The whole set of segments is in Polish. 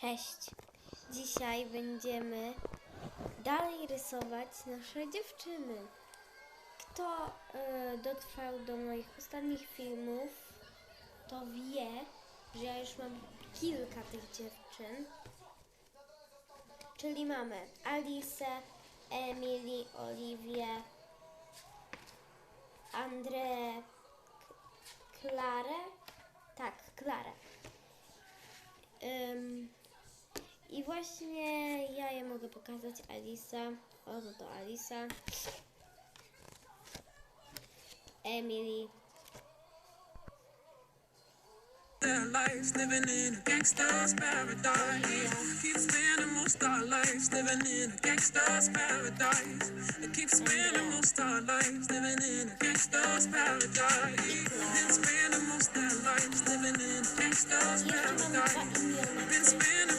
Cześć! Dzisiaj będziemy dalej rysować nasze dziewczyny. Kto y, dotrwał do moich ostatnich filmów, to wie, że ja już mam kilka tych dziewczyn. Czyli mamy Alicę, Emily, Oliwię, Andrę, Klarę. Tak, Klarę. Ym, I właśnie ja je mogę pokazać Alisa. O, no to Alisa. Emily. living in spending most our lives living in a gangster's paradise. Keep spending most our lives living in a gangster's paradise. Been spending most their lives living in a gangster's paradise. Been spending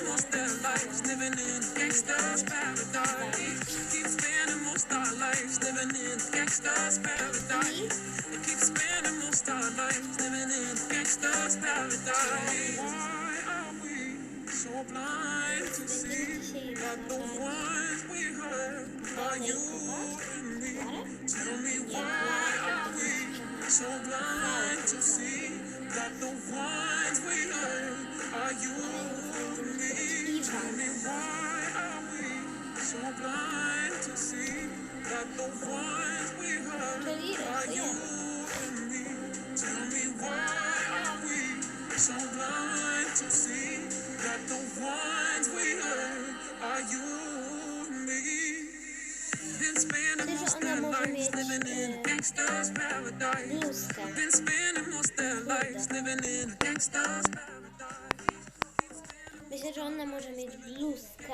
lives living in gangster's paradise. Keep spending most our lives living in gangster's paradise. Keep spending most our lives living in gangster's paradise. Why are we so blind to see that the ones we hurt are you and me? Tell me why are we so blind to see that the ones blind to see that the ones we hurt are you and me? Tell me why are we so blind to see that the ones we hurt are you and me? Been spending most their lives living in a gangster's paradise. Been spending most their lives living in a gangster's paradise. Myślę, że ona może mieć bluzkę.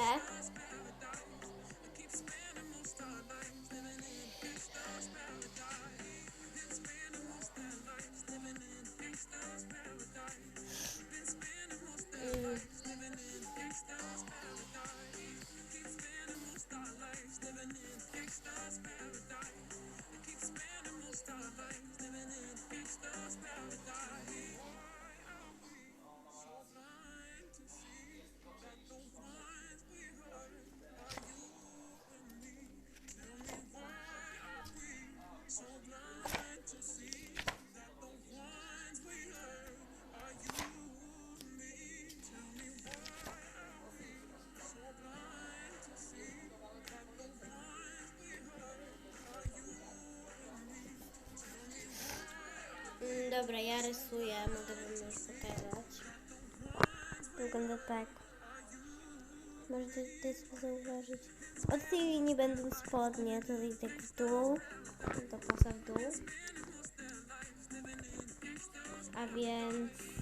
Dobra, ja rysuję, mogę wam już pokazać. Wygląda tak. Możecie tutaj zauważyć. Od tej linii będą spodnie, tutaj tak w dół, do pasa w dół. A więc...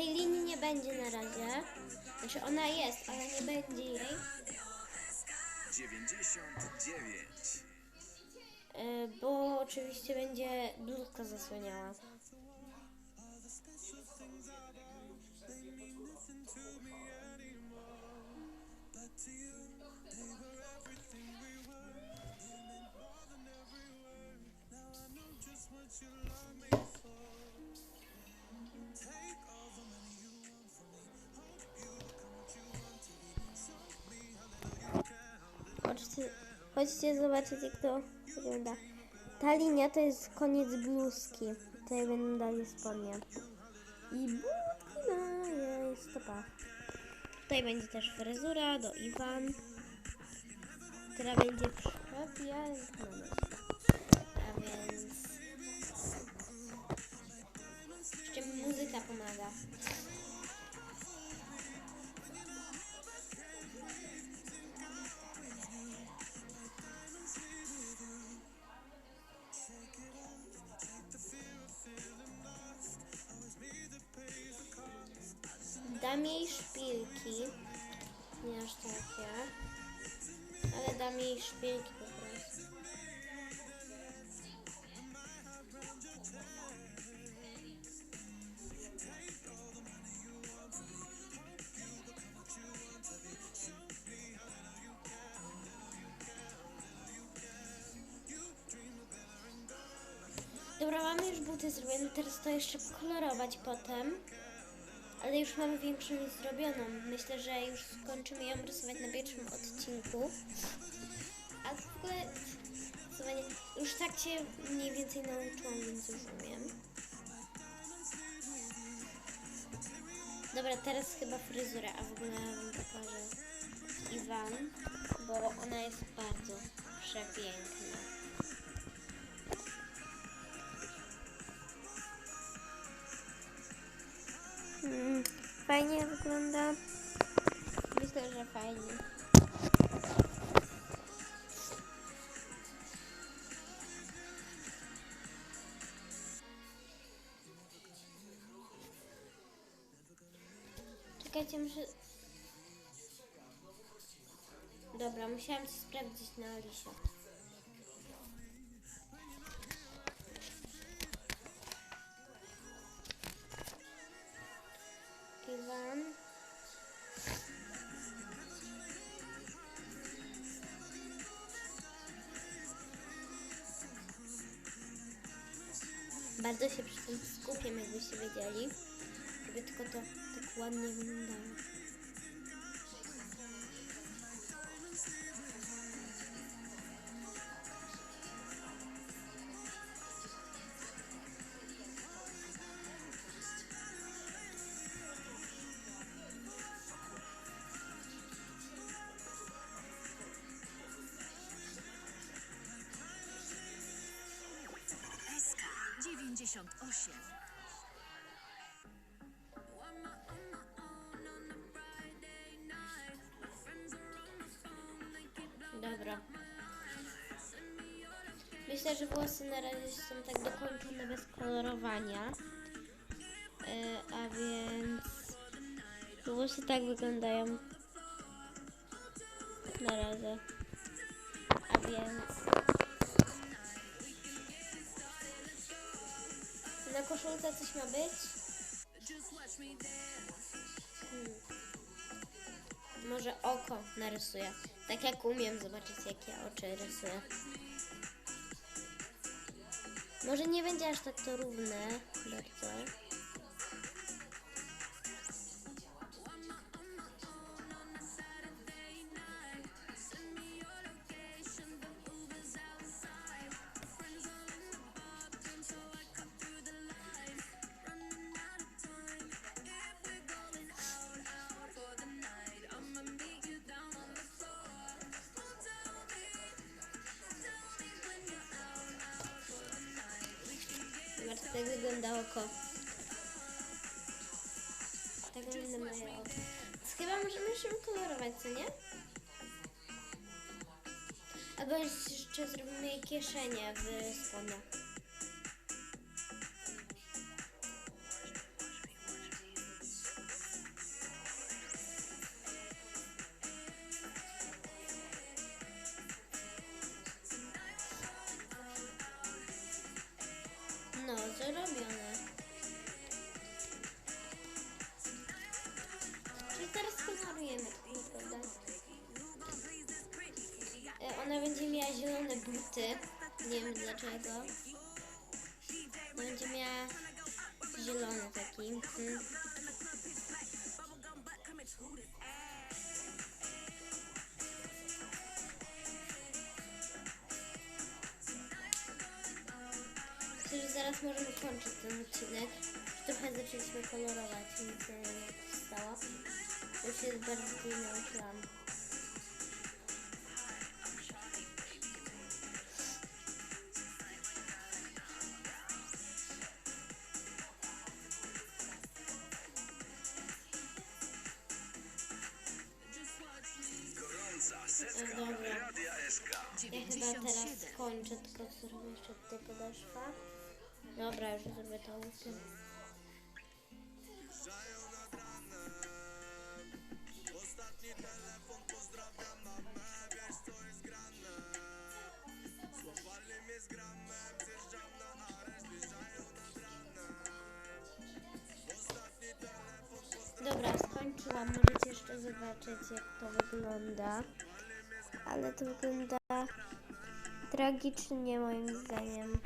tej linii nie będzie na razie. Znaczy ona jest, ale nie będzie jej. 99. e, Bo oczywiście będzie bluzka zasłaniała. Chodźcie zobaczyć jak to wygląda. Ta linia to jest koniec bluzki. Tutaj będą dalej spodnie. I butki na jej stopach. Tutaj będzie też fryzura do Iwan. Która będzie przepiękna. A więc... dam jej szpilki, nie aż takie, ale dam jej szpilki po prostu. Dobra, mamy już buty zrobione, teraz to jeszcze pokolorować potem. Ale już mamy większość zrobioną. Myślę, że już skończymy ją rysować na pierwszym odcinku. A w ogóle rysowanie, już tak się mniej więcej nauczyłam, więc już umiem. Dobra, teraz chyba fryzura, a w ogóle wam pokażę Iwan, bo ona jest bardzo przepiękna. Fajnie wygląda. Myślę, że fajnie. Czekajcie, muszę... Dobra, musiałam coś sprawdzić na Alisie. Bardzo się przy tym skupiam, jakbyście wiedzieli, żeby tylko to tak ładnie wyglądało. 98. Dobra. Myślę, że włosy na razie są tak dokończone bez kolorowania. E, a więc włosy tak wyglądają na razie. A więc na koszulce coś ma być? Hmm. Może oko narysuję. Tak jak umiem zobaczyć, jakie oczy rysuję. Może nie będzie aż tak to równe bardzo. Tak wygląda oko. Tak wygląda moje oko. Więc chyba możemy się kolorować, co nie? Albo jeszcze zrobimy jej kieszenie w spodniach. Tak naprawdę. E, Ona będzie miała zielone buty. Nie wiem dlaczego. Będzie miała zielony taki. Mhm. Myślę, że zaraz możemy kończyć ten odcinek. Trochę zaczęliśmy kolorować, nic nie wiem jak się stało. Już się bardziej nauczyłam. E, Dobra. Ja chyba teraz 97. skończę, tylko zrobię jeszcze tutaj podeszwa. Dobra, już zrobię to łupy. Tam możecie jeszcze zobaczyć jak to wygląda. Ale to wygląda tragicznie moim zdaniem.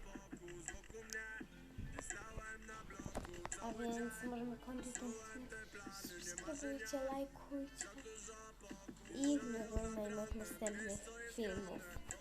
A więc możemy kończyć ten odcinek. Subskrybujcie, lajkujcie i oglądajmy od następnych filmów.